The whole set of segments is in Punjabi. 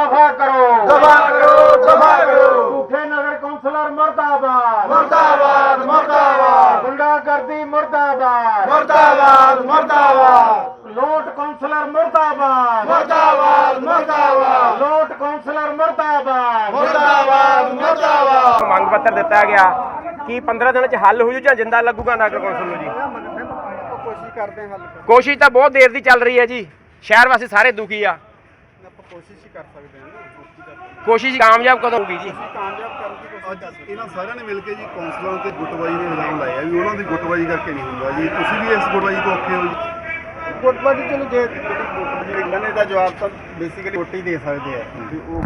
ਦਫਾ ਕਰੋ। ਦਫਾ ਕਰੋ ਦਫਾ ਕਰੋ। ਝੂਠੇ ਨਗਰ ਕੌਂਸਲਰ ਮਰਦਾਬਾਦ। ਮਰਦਾਬਾਦ ਮਰਦਾਬਾਦ। ਗੁੰਡਾਗਰਦੀ ਮਰਦਾਬਾਦ। ਮਰਦਾਬਾਦ ਮਰਦਾਬਾਦ। ਲੋਟ ਕੌਂਸਲਰ ਮਰਦਾਬਾਦ। ਮਰਦਾਬਾਦ ਮਰਦਾਬਾਦ। ਲੋਟ ਕੌਂਸਲਰ ਮਰਦਾਬਾਦ। ਮਰਦਾਬਾਦ ਮਰਦਾਬਾਦ। ਮੰਗ ਪੱਤਰ ਦਿੱਤਾ ਗਿਆ। ਕੀ 15 ਦਿਨਾਂ ਚ ਹੱਲ ਹੋ ਜੂ ਜਾਂ ਜਿੰਦਾ ਲੱਗੂਗਾ ਨਗਰ ਕੌਂਸਲ ਨੂੰ ਜੀ? ਕੋਸ਼ਿਸ਼ ਕਰਦੇ ਹਾਂ ਹੱਲ ਕਰਨ ਕੋਸ਼ਿਸ਼ ਤਾਂ ਬਹੁਤ ਦੇਰ ਦੀ ਚੱਲ ਰਹੀ ਹੈ ਜੀ। ਸ਼ਹਿਰ ਵਾਸੀ ਸਾਰੇ ਦੁਖੀ ਆ। ਕੋਸ਼ਿਸ਼ ਹੀ ਕਰ ਸਕਦੇ ਹਾਂ ਨਾ ਹੋਰ ਕੀ ਕਰ ਸਕਦੇ ਹਾਂ। ਕੋਸ਼ਿਸ਼ ਕਾਮਯਾਬ ਕਦੋਂ ਹੋਊਗੀ ਜੀ? ਕਾਮਯਾਬ ਕਰਨ ਦੀ ਕੋਸ਼ਿਸ਼ ਅੱਜ ਕਰਦੇ ਇਹਨਾਂ ਸਾਰਿਆਂ ਨੇ ਮਿਲ ਕੇ ਜੀ ਕੌਂਸਲਰਾਂ ਤੇ ਗੁੱਟਬਾਜੀ ਦੇ ਇਲਜ਼ਾਮ ਲਾਏ ਆ ਵੀ ਉਹਨਾਂ ਦੀ ਗੁੱਟਬਾਜੀ ਕਰਕੇ ਨਹੀਂ ਹੁੰਦਾ ਜੀ। ਤੁਸੀਂ ਵੀ ਇਸ ਗੁੱਟਬਾਜੀ ਤੋਂ ਔਖੇ ਹੋ ਜੀ? ਹਾਂ ਗੁੱਟਬਾਜੀ ਚਲੋ ਜੇ ਜਿਹੜੀ ਗੁੱਟਬਾਜੀ ਦੇ ਗੰਨੇ ਦਾ ਜਵਾਬ ਤਾਂ ਬੇਸਿਕਲੀ ਗੁੱਟ ਹੀ ਦੇ ਸਕਦੇ ਆ। ਵੀ ਉਹ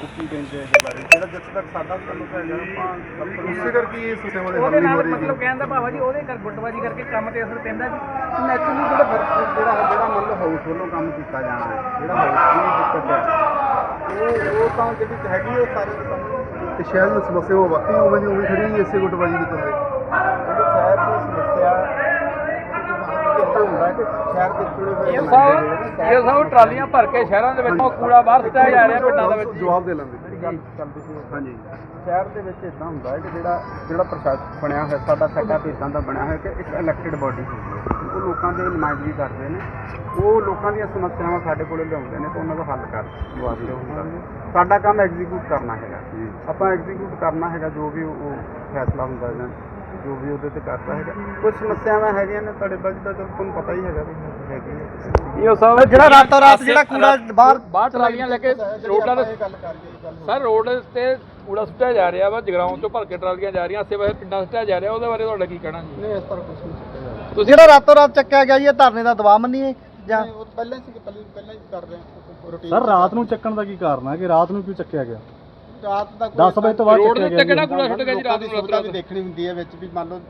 ਕੀ ਕਹਿੰਦੇ ਇਸ ਬਾਰੇ। ਜਿਹੜਾ ਜਿੱਥੇ ਤੱਕ ਸਾਡਾ ਤਾਲੁਕ ਹੈਗਾ ਆਪਾਂ ਉਸੇ ਕਰਕੇ ਇਹ ਸਿਸਟਮ ਦੇ ਉਹਦੇ ਨਾਲ ਮਤਲਬ ਕਹਿਣ ਦਾ ਭਾਵ ਜੀ ਉਹਦੇ ਕਰ ਗੁੱਟਬਾਜੀ ਕਰਕੇ ਕੰਮ ਤੇ ਅਸਰ ਪੈਂਦਾ ਜੀ। ਨੈਚੁਰਲੀ ਜਿਹੜਾ ਫ਼ਰਕ ਜਿਹੜਾ ਜਿਹੜਾ ਮੰਨ ਲਓ ਹਾਊਸ ਵੱਲੋਂ ਕੰਮ ਕੀਤਾ ਜਾਣਾ ਹੈ ਜਿਹੜਾ ਹਾਊਸ ਦੀ ਦਿੱਕਤ ਹੈ ਉਹ ਉਹ ਤਾਂ ਜਿਹੜੀ ਹੈਗੀ ਉਹ ਸਾਰੇ ਦੇ ਸਾਹਮਣੇ। ਤੇ ਸ਼ਹਿਰ ਦੀ ਸਮੱਸਿਆ ਉਹ ਵਾਕਈ ਉਵੇਂ ਦੀ ਉਵੇਂ ਖੜੀ ਹੈ ਜੀ ਇਸੇ ਗੁੱਟਬਾਜੀ ਦੇ ਤਹਿਤ ਸ਼ਹਿਰ ਦੇ ਜੁੜੇ ਹੋਏ ਇਹ ਲੋਕ ਸਭ ਜਿਹੜੇ ਨੇ, ਸ਼ਹਿਰ ਇਹ ਸਭ ਟਰਾਲੀਆਂ ਭਰ ਕੇ ਸ਼ਹਿਰਾਂ ਦੇ ਵਿੱਚ ਉਹ ਕੂੜਾ ਬਾਹਰ ਸੁੱਟਿਆ ਜਾ ਰਿਹਾ ਪਿੰਡਾਂ ਦੇ ਵਿੱਚ ਜਵਾਬ ਦੇ ਲੈਂਦੇ। ਦੀ ਗੱਲ ਚੱਲਦੀ ਸੀ ਹਾਂਜੀ। ਸ਼ਹਿਰ ਦੇ ਵਿੱਚ ਇਦਾਂ ਹੁੰਦਾ ਹੈ ਕਿ ਜਿਹੜਾ ਜਿਹੜਾ ਪ੍ਰਸ਼ਾਸਨ ਬਣਿਆ ਹੋਇਆ ਸਾਡਾ ਸੈਟਅਪ ਇਦਾਂ ਦਾ ਬਣਿਆ ਹੋਇਆ ਕਿ ਇੱਕ ਇਲੈਕਟਿਡ ਬਾਡੀ ਉਹ ਲੋਕਾਂ ਦੀ ਨੁਮਾਇੰਦਗੀ ਕਰਦੇ ਨੇ। ਉਹ ਲੋਕਾਂ ਦੀਆਂ ਸਮੱਸਿਆਵਾਂ ਸਾਡੇ ਕੋਲੇ ਲਿਆਉਂਦੇ ਨੇ ਤੇ ਉਹਨਾਂ ਦਾ ਹੱਲ ਵਾਸਤੇ ਕਰਦੇ ਸਾਡਾ ਕੰਮ ਐਗਜ਼ੀਕਿਊਟ ਕਰਨਾ ਹੈਗਾ। ਆਪਾਂ ਐਗਜ਼ੀਕਿਊਟ ਕਰਨਾ ਹੈਗਾ ਜੋ ਵੀ ਉਹ ਉਹ ਫੈਸਲਾ ਹੁੰਦਾ ਜਾਂ ਜੋ ਵੀ ਉਹਦੇ ਤੇ ਕਰਦਾ ਹੈਗਾ। ਕੁਝ ਸਮੱਸਿਆਵਾਂ ਹੈਗੀਆਂ ਨੇ ਤੁਹਾਡੇ ਬਜਟ ਦਾ ਤੁਹਾਨੂੰ ਪਤਾ ਹੀ ਹੈਗਾ ਵੀ ਹੈਗੀ। ਹੈ ਇਹ ਸਭ ਜਿਹੜਾ ਰਾਤੋਂ ਰਾਤ ਜਿਹੜਾ ਕੂੜਾ ਬਾਹਰ ਬਾਹਰ ਟਰਾਲੀਆਂ ਲੈ ਕੇ ਰੋਡਾਂ ਗੱਲ ਸਰ ਰੋਡ ਤੇ ਕੂੜਾ ਸੁੱਟਿਆ ਜਾ ਰਿਹਾ ਵਾ ਜਗਰਾਉਂ ਤੋਂ ਭਰ ਕੇ ਟਰਾਲੀਆਂ ਜਾ ਰਹੀਆਂ ਆਸੇ ਪਾਸੇ ਪਿੰਡਾਂ ਸੁੱਟਿਆ ਜਾ ਰਿਹਾ ਉਹਦੇ ਬਾਰੇ ਤੁਹਾਡਾ ਕੀ ਕਹਿਣਾ ਜੀ? ਨਹੀਂ ਇਸ ਤਰ੍ਹਾਂ ਕੁਝ ਨਹੀਂ ਤੁਸੀਂ ਜਿਹੜਾ ਰਾਤੋਂ ਰਾਤ ਚੱਕਿਆ ਗਿਆ ਜੀ ਇਹ ਧਰਨੇ ਦਾ ਦਬਾਅ ਮੰਨੀਏ ਜਾਂ ਨਹੀਂ, ਉਹ ਪਹਿਲਾਂ ਸੀ ਪਹਿਲਾਂ ਪਹਿਲਾਂ ਹੀ ਕਰ ਰਹੇ ਹਾਂ ਰੂਟੀਨ ਸਰ ਰਾਤ ਨੂੰ ਚੱਕਣ ਦਾ ਕੀ ਕਾਰਨ ਹੈ? ਕਿ ਰਾਤ ਨੂੰ ਕਿਉਂ ਚੱਕਿਆ ਗਿਆ? ਰਾਤ ਦਾ 10 ਵਜੇ ਤੋਂ ਬਾਅਦ ਰੋਡ ਦੇ ਚੱਕਿਆ ਉੱਤੇ ਗਿਆ ਕਿਹੜਾ ਜੀ। ਕੂੜਾ ਸੁੱਟ ਗਿਆ ਜੀ ਰਾਤ ਨੂੰ ਸੁਵਿਧਾ ਰਾਤ ਵੀ ਦੇਖਣੀ ਹੁੰਦੀ ਹੈ ਵਿੱਚ ਵੀ ਮੰਨ ਲਓ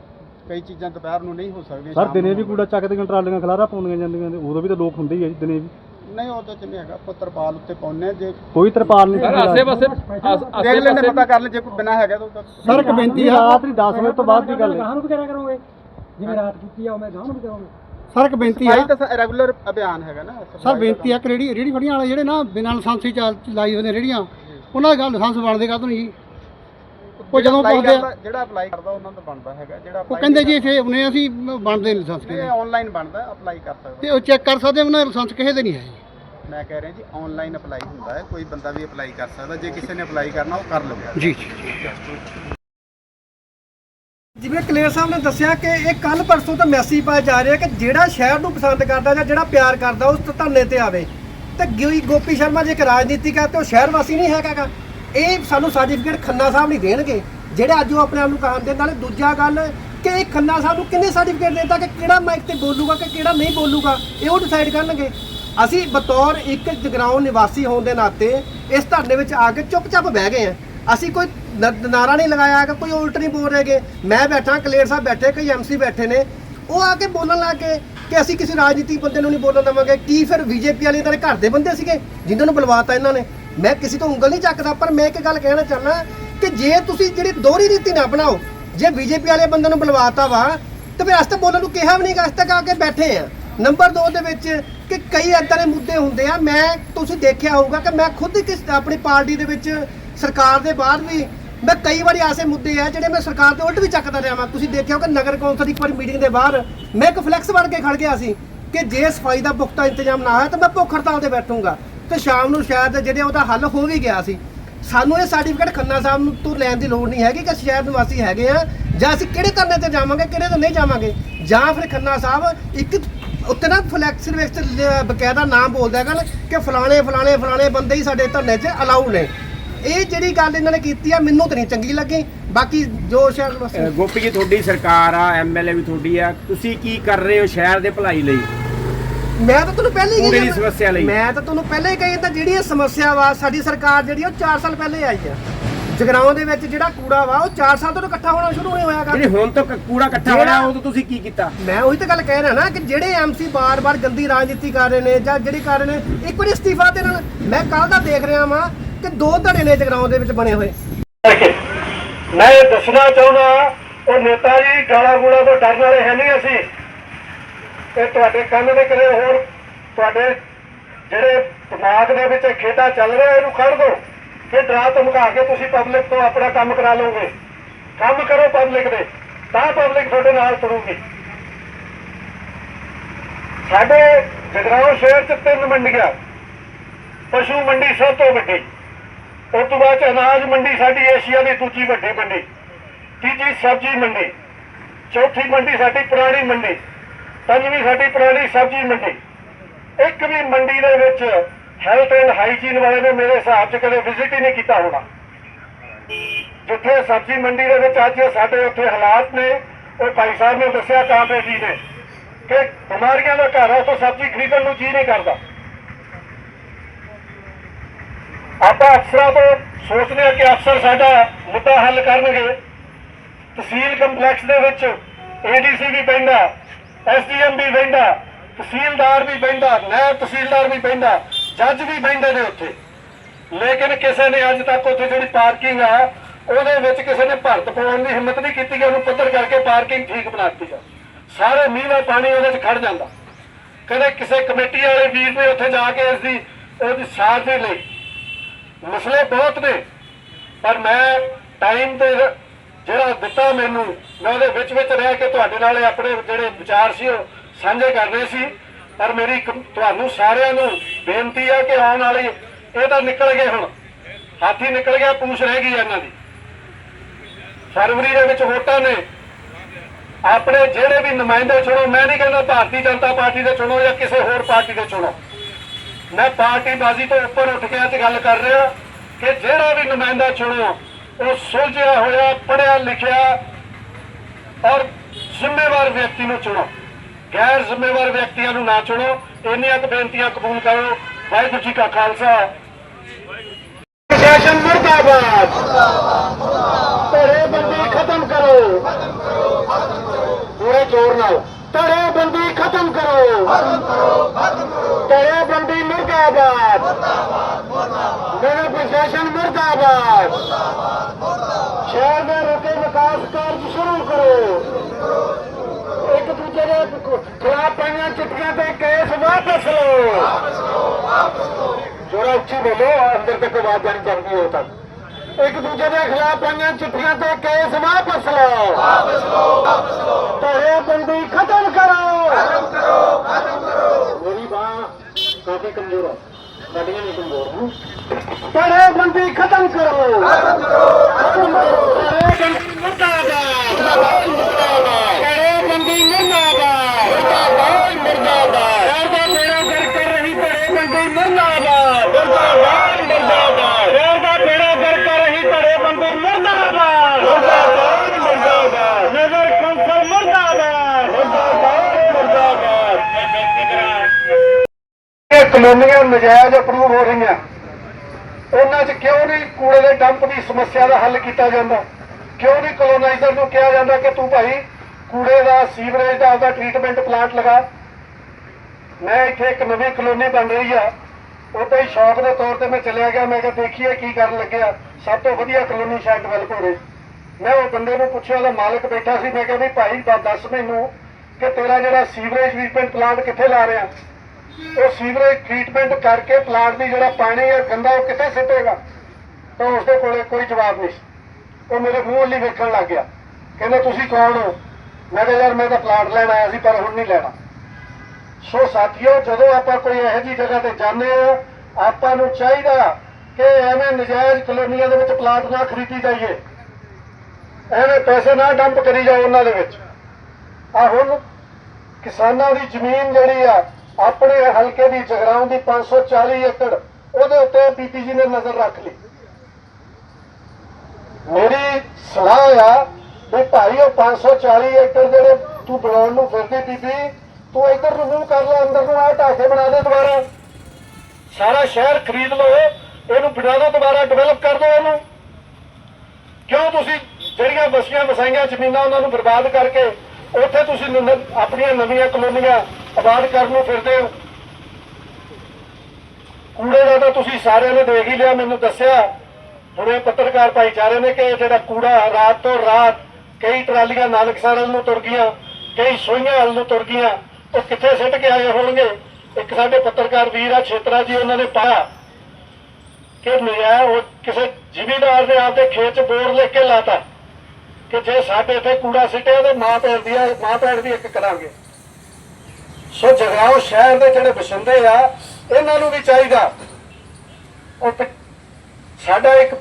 ਕਈ ਚੀਜ਼ਾਂ ਦੁਪਹਿਰ ਨੂੰ ਨਹੀਂ ਹੋ ਸਕਦੀਆਂ ਸਰ ਸ਼ਾਮ ਦਿਨੇ ਨੂੰ। ਵੀ ਕੂੜਾ ਚੱਕਦੇ ਟਰਾਲੀਆਂ ਖਲਾਰਾ ਪਾਉਂਦੀਆਂ ਜਾਂਦੀਆਂ ਨੇ ਉਦੋਂ ਵੀ ਤਾਂ ਲੋਕ ਹੁੰਦੇ ਹੀ ਆ ਜੀ ਦਿਨੇ ਵੀ। ਨਹੀਂ ਉਹਦੇ ਚ ਨਹੀਂ ਹੈਗਾ ਆਪਾਂ ਤਰਪਾਲ ਉੱਤੇ ਪਾਉਂਦੇ ਹਾਂ ਜੇ ਕੋਈ ਤਰਪਾਲ ਨਹੀਂ ਸਰ ਆਸੇ ਪਾਸੇ ਆਸ- ਦੇਖ ਆਸੇ ਲੈਣੇ ਪਾਸੇ ਪਤਾ ਕਰ ਲੈ ਜੇ ਕੋਈ ਬਿਨਾ ਹੈਗਾ ਤਾਂ ਉਹਦਾ- ਸਰ ਇੱਕ ਬੇਨਤੀ ਹੈ ਰਾਤ ਦੀ 10 ਵਜੇ ਤੋਂ ਬਾਅਦ ਦੀ ਗੱਲ ਹੈ। ਸਰ ਇੱਕ ਬੇਨਤੀ ਸਫ਼ਾਈ ਹੈ ਤਾਂ ਰੈਗੂਲਰ ਅਭਿਆਨ ਹੈਗਾ ਨਾ। ਸਰ ਸਫ਼ਾਈ ਬੇਨਤੀ ਹੈ ਕਿ ਰੇੜੀ ਰੇੜੀ ਫੜੀਆਂ ਵਾਲੇ ਜਿਹੜੇ ਨਾ ਬਿਨਾਂ ਲਾਇਸੈਂਸੀ ਚੱਲ ਲਾਈ ਹੋਏ ਨੇ ਰੇੜੀਆਂ ਉਹਨਾਂ ਦਾ ਗੱਲ ਲਾਇਸੈਂਸ ਬਣਦੇ ਕਾ ਨਹੀਂ ਜੀ? ਉਹ ਜਦੋਂ ਪੁੱਛਦੇ ਆ- ਜਿਹੜਾ ਅਪਲਾਈ ਕਰਦਾ ਉਹਨਾਂ ਦਾ ਬਣਦਾ ਹੈਗਾ ਜਿਹੜਾ ਉਹ ਕਹਿੰਦੇ ਜੀ ਨਹੀਂ ਇਥੇ ਉਹਨੇ ਅਸੀਂ ਬਣਦੇ ਨੇ ਲਾਇਸੈਂਸ ਇਹ ਆਨਲਾਈਨ ਬਣਦਾ ਅਪਲਾਈ ਕਰ ਸਕਦਾ। ਤੇ ਉਹ ਚੈੱਕ ਕਰ ਸਕਦੇ ਉਹਨਾਂ ਦਾ ਲਾਇਸੈਂਸ ਕਿਸੇ ਦੇ ਨਹੀਂ ਹੈ ਜੀ। ਮੈਂ ਕਹਿ ਰਿਹਾ ਜੀ ਆਨਲਾਈਨ ਅਪਲਾਈ ਹੁੰਦਾ ਹੈ ਕੋਈ ਬੰਦਾ ਵੀ ਅਪਲਾਈ ਕਰ ਸਕਦਾ। ਜੇ ਕਿਸੇ ਨੇ ਅਪਲਾਈ ਕਰਨਾ ਉਹ ਕਰ ਲਵੇ ਜੀ ਜਿਵੇਂ ਕਲੇਰ ਸਾਹਿਬ ਨੇ ਦੱਸਿਆ ਕਿ ਇਹ ਕੱਲ ਪਰਸੋਂ ਤੋਂ ਮੈਸੇਜ ਪਾਇਆ ਜਾ ਰਿਹਾ ਕਿ ਜਿਹੜਾ ਸ਼ਹਿਰ ਨੂੰ ਪਸੰਦ ਕਰਦਾ ਜਾਂ ਜਿਹੜਾ ਪਿਆਰ ਕਰਦਾ ਉਸ ਧਰਨੇ ਤੇ ਆਵੇ। ਤੇ ਗੋਈ ਗੋਪੀ ਸ਼ਰਮਾ ਜੇ ਇੱਕ ਰਾਜਨੀਤਿਕ ਹੈ ਤੇ ਉਹ ਸ਼ਹਿਰ ਵਾਸੀ ਨਹੀਂ ਹੈਗਾ ਇਹ ਸਾਨੂੰ ਸਰਟੀਫਿਕੇਟ ਖੰਨਾ ਸਾਹਿਬ ਨਹੀਂ ਦੇਣਗੇ। ਜਿਹੜੇ ਅੱਜ ਉਹ ਆਪਣੇ ਆਪ ਨੂੰ ਕਹਾਂਦੇ ਨਾਲੇ ਦੂਜਾ ਗੱਲ ਕਿ ਇਹ ਖੰਨਾ ਸਾਹਿਬ ਨੂੰ ਕਿੰਨੇ ਸਰਟੀਫਿਕੇਟ ਦਿੱਤਾ ਕਿ ਕਿਹੜਾ ਮਾਈਕ ਤੇ ਬੋਲੂਗਾ ਕਿ ਕਿਹੜਾ ਨਹੀਂ ਬੋਲੂਗਾ, ਇਹ ਉਹ ਡਿਸਾਈਡ ਕਰਨਗੇ। ਅਸੀਂ ਬਤੌਰ ਇੱਕ ਜਗਰਾਉਂ ਨਿਵਾਸੀ ਹੋਣ ਦੇ ਨਾਤੇ ਇਸ ਧਰਨੇ ਵਿੱਚ ਆ ਕੇ ਚੁੱਪਚਾਪ ਬਹਿ ਗਏ ਆ ਅਸੀਂ ਕੋਈ ਨ- ਨਾਰਾ ਨਹੀਂ ਲਗਾਇਆ ਕਿ ਕੋਈ ਉਲਟ ਨਹੀਂ ਬੋਲ ਰਹੇਗੇ ਮੈਂ ਬੈਠਾ, ਕਲੇਰ ਸਾਹਿਬ ਬੈਠੇ, ਕਈ ਐਮਸੀ ਬੈਠੇ ਨੇ। ਉਹ ਆ ਕੇ ਬੋਲਣ ਲੱਗ ਗਏ। ਕਿ ਅਸੀਂ ਕਿਸੇ ਰਾਜਨੀਤਿਕ ਬੰਦੇ ਨੂੰ ਨਹੀਂ ਬੋਲਣ ਦੇਵਾਂਗੇ। ਕੀ ਫਿਰ ਬੀਜੇਪੀ ਵਾਲੇ ਤਾਂ ਘਰ ਦੇ ਬੰਦੇ ਸੀਗੇ ਜਿਨ੍ਹਾਂ ਨੂੰ ਬੁਲਵਾਤਾ ਇਹਨਾਂ ਨੇ? ਮੈਂ ਕਿਸੇ ਤੋਂ ਉਂਗਲ ਨਹੀਂ ਚੱਕਦਾ, ਪਰ ਮੈਂ ਇੱਕ ਗੱਲ ਕਹਿਣਾ ਚਾਹੁੰਦਾ ਕਿ ਜੇ ਤੁਸੀਂ ਜਿਹੜੀ ਦੋਹਰੀ ਨੀਤੀ ਨਾ ਬਣਾਓ ਜੇ ਬੀਜੇਪੀ ਵਾਲੇ ਬੰਦੇ ਨੂੰ ਬੁਲਵਾਤਾ ਵਾ, ਤੇ ਫਿਰ ਅਸ ਬੋਲਣ ਨੂੰ ਕਿਹਾ ਵੀ ਨਹੀਂ ਅਸ ਤੱਕ ਆ ਕੇ ਬੈਠੇ ਆ। ਨੰਬਰ 2 ਦੇ ਵਿੱਚ ਕਿ ਕਈ ਏਦਾਂ ਦੇ ਮੁੱਦੇ ਹੁੰਦੇ ਆ। ਮੈਂ, ਤੁਸੀਂ ਦੇਖਿਆ ਹੋਊਗਾ ਕਿ ਮੈਂ ਖੁਦ ਆਪਣੀ ਪਾਰਟੀ ਦੇ ਵਿੱਚ ਸਰਕਾਰ ਦੇ ਬਾਅਦ ਵੀ ਮੈਂ ਕਈ ਵਾਰੀ ਐਸੇ ਮੁੱਦੇ ਆ ਜਿਹੜੇ ਮੈਂ ਸਰਕਾਰ ਦੇ ਉਲਟ ਵੀ ਚੱਕਦਾ ਰਿਹਾ ਵਾਂ। ਤੁਸੀਂ ਦੇਖਿਆ ਕਿ ਨਗਰ ਕੌਂਸਲ ਦੀ ਇੱਕ ਵਾਰੀ ਮੀਟਿੰਗ ਦੇ ਬਾਹਰ ਮੈਂ ਇੱਕ ਫਲੈਕਸ ਬਣ ਕੇ ਖੜ ਗਿਆ ਸੀ ਕਿ ਜੇ ਸਫ਼ਾਈ ਦਾ ਪੁਖਤਾ ਇੰਤਜ਼ਾਮ ਨਾ ਹੋਇਆ ਤਾਂ ਮੈਂ ਭੁੱਖ ਹੜਤਾਲ ਤੇ ਬੈਠੂੰਗਾ। ਤੇ ਸ਼ਾਮ ਨੂੰ ਸ਼ਾਇਦ ਜਿਹੜੇ ਉਹਦਾ ਹੱਲ ਹੋ ਵੀ ਗਿਆ ਸੀ। ਸਾਨੂੰ ਇਹ ਸਰਟੀਫਿਕੇਟ ਖੰਨਾ ਸਾਹਿਬ ਨੂੰ ਤੋਂ ਲੈਣ ਦੀ ਲੋੜ ਨਹੀਂ ਹੈਗੀ ਕਿ ਸ਼ਹਿਰ ਨਿਵਾਸੀ ਹੈਗੇ ਆ ਜਾਂ ਅਸੀਂ ਕਿਹੜੇ ਧਰਨੇ ਤੇ ਜਾਵਾਂਗੇ, ਕਿਹੜੇ ਤੇ ਨਹੀਂ ਜਾਵਾਂਗੇ। ਜਾਂ ਫਿਰ ਖੰਨਾ ਸਾਹਿਬ ਇੱਕ ਉੱਤੇ ਨਾ ਫਲੈਕਸ ਵਿੱਚ ਬਕਾਇਦਾ ਨਾਮ ਬੋਲਦਾ ਹੈਗਾ ਕਿ ਫਲਾਣੇ ਫਲਾਣੇ ਫਲਾਣੇ ਬੰਦੇ ਹੀ ਸਾਡੇ ਧਰਨੇ 'ਚ ਅਲਾਉ ਨੇ। ਇਹ ਜਿਹੜੀ ਗੱਲ ਇਹਨਾਂ ਨੇ ਕੀਤੀ ਆ ਮੈਨੂੰ ਤਾਂ ਨਹੀਂ ਚੰਗੀ ਲੱਗੀ। ਬਾਕੀ ਜੋ ਸ਼ਹਿਰ ਗੋਪੀ ਜੀ ਤੁਹਾਡੀ ਸਰਕਾਰ ਆ ਐਮਐਲਏ ਵੀ ਤੁਹਾਡੀ ਆ। ਤੁਸੀਂ ਕੀ ਕਰ ਰਹੇ ਹੋ ਸ਼ਹਿਰ ਦੇ ਭਲਾਈ ਲਈ? ਮੈਂ ਤਾਂ ਤੁਹਾਨੂੰ ਪਹਿਲੇ ਹੀ ਕਹੀ ਸਮੱਸਿਆ ਲਈ। ਮੈਂ ਤਾਂ ਤੁਹਾਨੂੰ ਪਹਿਲੇ ਹੀ ਕਹੀ ਤਾਂ ਜਿਹੜੀ ਇਹ ਸਮੱਸਿਆ ਵਾ ਸਾਡੀ ਸਰਕਾਰ ਜਿਹੜੀ ਉਹ 4 ਸਾਲ ਪਹਿਲੇ ਆਈ ਆ। ਜਗਰਾਉਂ ਦੇ ਵਿੱਚ ਜਿਹੜਾ ਕੂੜਾ ਵਾ ਉਹ 4 ਸਾਲ ਤੋਂ ਇਕੱਠਾ ਹੋਣਾ ਸ਼ੁਰੂ ਨਹੀਂ ਹੋਇਆਗਾ ਜਿਹੜੀ ਹੁਣ ਤੋਂ ਕ- ਕੂੜਾ ਇਕੱਠਾ ਹੋ ਰਿਹਾ ਉਦੋਂ ਤੁਸੀਂ ਕੀ ਕੀਤਾ? ਮੈਂ ਉਹੀ ਤਾਂ ਗੱਲ ਕਹਿ ਰਿਹਾ ਨਾ ਕਿ ਜਿਹੜੇ ਐਮਸੀ ਬਾਰ-ਬਾਰ ਗੰਦੀ ਰਾਜਨੀਤੀ ਕਰ ਰਹੇ ਨੇ ਜਾਂ ਜਿਹੜੀ ਕਰ ਰਹੇ ਨੇ ਇੱਕ ਵਾਰੀ ਅਸਤੀਫਾ ਦੇ ਨਾਲ ਮੈਂ ਕੱਲ ਦਾ ਦੇਖ ਰਿਹਾ ਵਾਂ ਕਿ ਦੋ ਧੜੇ ਨੇ ਜਗਰਾਉਂ ਦੇ ਵਿੱਚ ਬਣੇ ਹੋਏ। ਮੈਂ ਇਹ ਦੱਸਣਾ ਚਾਹੁੰਦਾ ਉਹ ਨੇਤਾ ਜੀ ਗਾਲਾ ਗੂਲਾ ਤੋਂ ਡਰਨ ਵਾਲੇ ਹੈ ਨਹੀਂ ਅਸੀਂ। ਇਹ ਤੁਹਾਡੇ ਕੰਨ ਦੇ ਕਰੇ ਹੋਰ ਤੁਹਾਡੇ ਜਿਹੜੇ ਦਿਮਾਗ ਦੇ ਵਿੱਚ ਖੇਡਾ ਚੱਲ ਰਿਹਾ, ਇਹਨੂੰ ਕੱਢ ਦਿਓ ਫਿਰ ਡਰਾ ਧਮਕਾ ਕੇ ਤੁਸੀਂ ਪਬਲਿਕ ਤੋਂ ਆਪਣਾ ਕੰਮ ਕਰਾ ਲਓਗੇ। ਕੰਮ ਕਰੋ ਪਬਲਿਕ ਦੇ, ਤਾਂ ਪਬਲਿਕ ਤੁਹਾਡੇ ਨਾਲ ਤੁਰੂਗੀ। ਸਾਡੇ ਜਗਰਾਉਂ ਸ਼ਹਿਰ 'ਚ ਤਿੰਨ ਮੰਡੀਆਂ, ਪਸ਼ੂ ਮੰਡੀ ਸਭ ਤੋਂ ਵੱਡੀ। ਉਸ ਤੋਂ ਬਾਅਦ 'ਚ ਅਨਾਜ ਮੰਡੀ ਸਾਡੀ ਏਸ਼ੀਆ ਦੀ ਦੂਜੀ ਵੱਡੀ ਮੰਡੀ, ਤੀਜੀ ਸਬਜ਼ੀ ਮੰਡੀ, ਚੌਥੀ ਮੰਡੀ ਸਾਡੀ ਪੁਰਾਣੀ ਮੰਡੀ, ਪੰਜਵੀਂ ਸਾਡੀ ਪੁਰਾਣੀ ਸਬਜ਼ੀ ਮੰਡੀ। ਇੱਕ ਵੀ ਮੰਡੀ ਦੇ ਵਿੱਚ ਹੈਲਥ ਐਂਡ ਹਾਈਜੀਨ ਵਾਲੇ ਨੇ ਮੇਰੇ ਹਿਸਾਬ 'ਚ ਕਦੇ ਵਿਜ਼ਿਟ ਹੀ ਨਹੀਂ ਕੀਤਾ ਹੋਣਾ। ਜਿੱਥੇ ਸਬਜ਼ੀ ਮੰਡੀ ਦੇ ਵਿੱਚ ਅੱਜ ਸਾਡੇ ਉੱਥੇ ਹਾਲਾਤ ਨੇ, ਉਹ ਭਾਈ ਸਾਹਿਬ ਨੇ ਦੱਸਿਆ ਕਾਂਬੇ ਜੀ ਨੇ ਕਿ ਬਿਮਾਰੀਆਂ ਦਾ ਘਰ ਆ, ਉੱਥੋਂ ਸਬਜ਼ੀ ਖਰੀਦਣ ਨੂੰ ਜੀ ਨਹੀਂ ਕਰਦਾ। ਆਪਾਂ ਅਫਸਰਾਂ ਤੋਂ ਸੋਚਦੇ ਹਾਂ ਕਿ ਅਫਸਰ ਸਾਡਾ ਮੁੱਦਾ ਹੱਲ ਕਰਨਗੇ। ਤਹਿਸੀਲ ਕੰਪਲੈਕਸ ਦੇ ਵਿੱਚ ਏਡੀਸੀ ਵੀ ਬੈਂਦਾ ਐਸਡੀਐਮ ਵੀ ਬੈਂਦਾ ਤਹਿਸੀਲਦਾਰ ਵੀ ਬੈਂਦਾ ਨਾਇਬ ਤਹਿਸੀਲਦਾਰ ਵੀ ਬੈਂਦਾ ਜੱਜ ਵੀ ਬੈਂਦੇ ਨੇ ਉੱਥੇ। ਲੇਕਿਨ ਕਿਸੇ ਨੇ ਅੱਜ ਤੱਕ ਉੱਥੇ ਜਿਹੜੀ ਪਾਰਕਿੰਗ ਆ, ਉਹਦੇ ਵਿੱਚ ਕਿਸੇ ਨੇ ਭਰਤ ਪਾਉਣ ਦੀ ਹਿੰਮਤ ਨਹੀਂ ਕੀਤੀ ਕਿ ਉਹਨੂੰ ਪੱਧਰ ਕਰਕੇ ਪਾਰਕਿੰਗ ਠੀਕ ਬਣਾ ਦਿੱਤੀ ਜਾ ਸਾਰੇ ਮੀਂਹ ਦਾ ਪਾਣੀ ਉਹਦੇ 'ਚ ਖੜ ਜਾਂਦਾ। ਕਦੇ ਕਿਸੇ ਕਮੇਟੀ ਵਾਲੇ ਵੀਰ ਨੇ ਉੱਥੇ ਜਾ ਕੇ ਇਸ ਦੀ, ਉਹਦੀ ਸਾਥ ਦੇ ਲਈ ਮਸਲੇ ਬਹੁਤ ਨੇ, ਪਰ ਮੈਂ ਟਾਈਮ ਤੇ ਜਿਹੜਾ ਦਿੱਤਾ ਮੈਨੂੰ, ਮੈਂ ਉਹਦੇ ਵਿੱਚ ਵਿੱਚ ਰਹਿ ਕੇ ਤੁਹਾਡੇ ਨਾਲ ਆਪਣੇ ਜਿਹੜੇ ਵਿਚਾਰ ਸੀ ਉਹ ਸਾਂਝੇ ਕਰਨੇ ਸੀ, ਪਰ ਮੇਰੀ ਇੱਕ ਤੁਹਾਨੂੰ ਸਾਰਿਆਂ ਨੂੰ ਬੇਨਤੀ ਆ ਕਿ ਆਉਣ ਵਾਲੀ, ਇਹ ਤਾਂ ਨਿਕਲ ਗਏ ਹੁਣ, ਹਾਥੀ ਨਿਕਲ ਗਿਆ, ਪੂਛ ਰਹਿ ਗਈ ਇਹਨਾਂ ਦੀ। ਫਰਵਰੀ ਦੇ ਵਿੱਚ ਵੋਟਾਂ ਨੇ। ਆਪਣੇ ਜਿਹੜੇ ਵੀ ਨੁਮਾਇੰਦੇ ਚੁਣੋ, ਮੈਂ ਨਹੀਂ ਕਹਿੰਦਾ ਭਾਰਤੀ ਜਨਤਾ ਪਾਰਟੀ ਦੇ ਚੁਣੋ ਜਾਂ ਕਿਸੇ ਹੋਰ ਪਾਰਟੀ ਦੇ ਚੁਣੋ। ਮੈਂ ਪਾਰਟੀਬਾਜ਼ੀ ਤੋਂ ਉੱਪਰ ਉੱਠ ਕੇ ਅੱਜ ਗੱਲ ਕਰ ਰਿਹਾ ਕਿ ਜਿਹੜਾ ਵੀ ਨੁਮਾਇੰਦਾ ਚੁਣੋ, ਉਹ ਸੁਲਝਿਆ ਹੋਇਆ ਪੜਿਆ ਲਿਖਿਆ ਔਰ ਜ਼ਿੰਮੇਵਾਰ ਵਿਅਕਤੀ ਨੂੰ ਚੁਣੋ। ਗੈਰ ਜ਼ਿੰਮੇਵਾਰ ਵਿਅਕਤੀਆਂ ਨੂੰ ਨਾ ਚੁਣੋ। ਇੰਨੀਆਂ ਕੁ ਬੇਨਤੀਆਂ ਕਬੂਲ ਕਰੋ। ਵਾਹਿਗੁਰੂ ਜੀ ਕਾ ਖਾਲਸਾ। ਪ੍ਰਸ਼ਾਸਨ ਮੁਰਦਾਬਾਦ। ਧੜੇ ਬੰਦੀ ਖਤਮ ਕਰੋ। ਪੂਰੇ ਜ਼ੋਰ ਨਾਲ। ਧੜੇ ਬੰਦੀ ਖਤਮ ਕਰੋ। ਧੜੇ ਬੰਦੀ ਮੁਰਦਾਬਾਦ। ਨਗਰ ਪ੍ਰਸ਼ਾਸਨ ਮੁਰਦਾਬਾਦ। ਸ਼ਹਿਰ ਦੇ ਰੋਕੇ ਵਿਕਾਸ ਕਾਰਜ ਸ਼ੁਰੂ ਕਰੋ। ਇੱਕ ਦੂਜੇ ਦੇ ਖਿਲਾਫ ਪਾਈਆਂ ਚਿੱਠੀਆਂ ਤੇ ਕੇਸ ਵਾਪਸ ਲਓ। ਜੋਰਾ ਉੱਚੀ ਬੋਲੋ ਅੰਦਰ ਤੱਕ ਆਵਾਜ਼ ਜਾਣੀ ਚਾਹੀਦੀ ਹੋ ਤੱਕ ਇੱਕ ਦੂਜੇ ਦੇ ਖਿਲਾਫ ਪਾਈਆਂ ਚਿੱਠੀਆਂ ਤੇ ਕੇਸ ਵਾਪਸ ਲਓ। ਵਾਪਸ ਲਓ ਵਾਪਸ ਲਓ। ਧੜੇ ਬੰਦੀ ਖਤਮ ਕਰੋ। ਖਤਮ ਕਰੋ ਕਾਫੀ ਕਮਜ਼ੋਰ ਹੈ ਸਾਡੀਆਂ ਨਹੀਂ ਕਮਜ਼ੋਰ ਹਨ ਧੜੇ ਬੰਦੀ ਖਤਮ ਕਰੋ। ਖਤਮ ਕਰੋ। ਖਤਮ ਕਰੋ। ਧੜੇ ਬੰਦੀ ਮੁਰਦਾਬਾਦ। ਮੁਰਦਾਬਾਦ ਧੜੇ ਬੰਦੀ ਮੁਰਦਾਬਾਦ ਮੁਰਦਾਬਾਦ ਮੁਰਦਾਬਾਦ ਸ਼ਹਿਰ ਦਾ ਬੇੜਾ ਗਰ ਕਰ ਰਹੀ ਧੜੇ ਬੰਦੀ ਮੁਰਦਾਬਾਦ ਮੁਰਦਾਬਾਦ ਮੁਰਦਾਬਾਦ ਸ਼ਹਿਰ ਦਾ ਬੇੜਾ ਗਰ ਕਰ ਰਹੀ ਧੜੇ ਬੰਦੀ ਮੁਰਦਾਬਾਦ ਮੁਰਦਾਬਾਦ ਮੁਰਦਾਬਾਦ ਨਗਰ ਕੌਂਸਲ ਮੁਰਦਾਬਾਦ ਮੁਰਦਾਬਾਦ ਮੁਰਦਾਬਾਦ ਇਹ ਕਲੋਨੀਆਂ ਨਜਾਇਜ਼ ਅਪਰੂਵ ਹੋ ਰਹੀਆਂ। ਉਹਨਾਂ 'ਚ ਕਿਉਂ ਨਹੀਂ ਕੂੜੇ ਦੇ ਡੰਪ ਦੀ ਸਮੱਸਿਆ ਦਾ ਹੱਲ ਕੀਤਾ ਜਾਂਦਾ? ਕਿਉਂ ਨਹੀਂ ਕਲੋਨਾਈਜ਼ਰ ਨੂੰ ਕਿਹਾ ਜਾਂਦਾ ਕਿ ਤੂੰ ਭਾਈ ਕੂੜੇ ਦਾ ਸੀਵਰੇਜ ਦਾ ਆਪਦਾ ਟ੍ਰੀਟਮੈਂਟ ਪਲਾਂਟ ਲਗਾ? ਮੈਂ ਇੱਥੇ ਇੱਕ ਨਵੀਂ ਕਲੋਨੀ ਬਣ ਰਹੀ ਆ। ਉੱਥੇ ਸ਼ੌਕ ਦੇ ਤੌਰ ਤੇ ਮੈਂ ਚਲਿਆ ਗਿਆ। ਮੈਂ ਕਿਹਾ, ਦੇਖੀਏ ਕੀ ਕਰਨ ਲੱਗਿਆ। ਸਭ ਤੋਂ ਵਧੀਆ ਕਲੋਨੀ ਸ਼ਾਇਦ ਡਿਵੈਲਪ ਹੋ ਰਹੀ ਮੈਂ ਉਹ ਬੰਦੇ ਨੂੰ ਪੁੱਛਿਆ, ਉਹਦਾ ਮਾਲਕ ਬੈਠਾ ਸੀ। ਮੈਂ ਕਿਹਾ, ਵੀ ਭਾਈ ਦ- ਦੱਸ ਮੈਨੂੰ ਕਿ ਤੇਰਾ ਜਿਹੜਾ ਸੀਵਰੇਜ ਟ੍ਰੀਟਮੈਂਟ ਪਲਾਂਟ ਕਿੱਥੇ ਲਾ ਰਿਹਾ? ਉਹ ਸੀਵਰੇਜ ਟ੍ਰੀਟਮੈਂਟ ਕਰਕੇ ਪਲਾਂਟ ਦੀ ਜਿਹੜਾ ਪਾਣੀ ਹੈ, ਗੰਦਾ ਉਹ ਕਿੱਥੇ ਸਿੱਟੇਗਾ? ਤਾਂ ਉਸਦੇ ਕੋਲੇ ਕੋਈ ਜਵਾਬ ਨਹੀਂ ਸੀ। ਉਹ ਮੇਰੇ ਮੂੰਹ ਲਈ ਵੇਖਣ ਲੱਗ ਗਿਆ। ਕਹਿੰਦਾ, ਤੁਸੀਂ ਕੌਣ ਹੋ? ਮੈਂ ਕਿਹਾ, ਯਾਰ, ਮੈਂ ਤਾਂ ਪਲਾਂਟ ਲੈਣ ਆਇਆ ਸੀ, ਪਰ ਹੁਣ ਨਹੀਂ ਲੈਣਾ। ਸੋ ਸਾਥੀਓ, ਜਦੋਂ ਆਪਾਂ ਕੋਈ ਇਹੋ ਜਿਹੀ ਜਗ੍ਹਾ ਤੇ ਜਾਂਦੇ ਆ ਆਪਾਂ ਨੂੰ ਚਾਹੀਦਾ ਕਿ ਐਵੇਂ ਨਜਾਇਜ਼ ਕਲੋਨੀਆਂ ਦੇ ਵਿੱਚ ਪਲਾਟ ਨਾ ਖਰੀਦੀ ਜਾਈਏ। ਐਵੇਂ ਪੈਸੇ ਨਾ ਡੰਪ ਕਰੀ ਜਾਓ ਉਹਨਾਂ ਦੇ ਵਿੱਚ। ਆ ਹੁਣ ਕਿਸਾਨਾਂ ਦੀ ਜ਼ਮੀਨ ਜਿਹੜੀ ਆ ਆਪਣੇ ਹਲਕੇ ਦੀ ਜਗਰਾਉਂ ਦੀ 540 ਏਕੜ, ਉਹਦੇ ਉੱਤੇ ਬੀਪੀ ਜੀ ਨੇ ਨਜ਼ਰ ਰੱਖ ਲਈ। ਮੇਰੀ ਸਲਾਹ ਆ ਵੀ ਭਾਈ, ਉਹ 540 ਏਕੜ ਜਿਹੜੇ ਤੂੰ ਬਣਾਉਣ ਨੂੰ ਫਿਰਦੀ ਬੀਬੀ, ਤੂੰ ਇੱਧਰ ਰਿਮੂਵ ਕਰ ਲੈ, ਅੰਦਰ ਨੂੰ ਆ ਢਾਕੇ ਬਣਾ ਦੇ ਦੁਬਾਰਾ। ਸਾਰਾ ਸ਼ਹਿਰ ਖਰੀਦ ਲਓ, ਇਹਨੂੰ ਬਣਾ ਦਿਓ ਦੁਬਾਰਾ ਡਿਵੈਲਪ ਕਰ ਦਿਓ ਇਹਨੂੰ। ਕਿਉਂ ਤੁਸੀਂ ਜਿਹੜੀਆਂ ਬਸੀਆਂ ਵਸਾਈਆਂ ਜ਼ਮੀਨਾਂ ਉਹਨਾਂ ਨੂੰ ਬਰਬਾਦ ਕਰਕੇ, ਉੱਥੇ ਤੁਸੀਂ ਆਪਣੀਆਂ ਨਵੀਆਂ ਕਲੋਨੀਆਂ ਆਬਾਦ ਕਰਨ ਨੂੰ ਫਿਰਦੇ ਹੋ। ਕੂੜੇ ਦਾ ਤਾਂ ਤੁਸੀਂ ਸਾਰਿਆਂ ਨੇ ਦੇਖ ਹੀ ਲਿਆ, ਮੈਨੂੰ ਦੱਸਿਆ। ਹੁਣ ਇਹ ਪੱਤਰਕਾਰ ਭਾਈਚਾਰੇ ਨੇ ਕਿ ਜਿਹੜਾ ਕੂੜਾ ਰਾਤ ਤੋਂ ਰਾਤ ਕਈ ਟਰਾਲੀਆਂ ਨਾਨਕਸਰ ਨੂੰ ਤੁਰ ਗਈਆਂ, ਕਈ ਸੋਈਆਂ ਵੱਲ ਨੂੰ ਤੁਰ ਗਈਆਂ, ਉਹ ਕਿੱਥੇ ਸਿੱਟ ਕੇ ਆਏ ਹੋਣਗੇ? ਇੱਕ ਸਾਡੇ ਪੱਤਰਕਾਰ ਵੀਰ ਆ, ਛੇਤਰਾ ਜੀ, ਉਹਨਾਂ ਨੇ ਪਾਇਆ ਕਿ ਨਿਆ ਉਹ ਕਿਸੇ ਜ਼ਿਮੀਂਦਾਰ ਨੇ ਆਪਦੇ ਖੇਤ 'ਚ ਬੋਰ ਲਿਖ ਕੇ ਲਾਤਾ ਕਿ ਜੇ ਸਾਡੇ ਇੱਥੇ ਕੂੜਾ ਸਿੱਟਿਆ ਤੇ ਮਾਂ ਪੈਰ ਦੀ ਆ, ਮਾਂ ਪੈਰ ਦੀ ਇੱਕ ਕਰਾਂਗੇ। ਸੋ ਜਗਰਾਉਂ ਸ਼ਹਿਰ ਦੇ ਜਿਹੜੇ ਬਸਿੰਦੇ ਆ ਇਹਨਾਂ ਨੂੰ ਵੀ ਚਾਹੀਦਾ। ਉਹ ਸਾਡਾ ਇੱਕ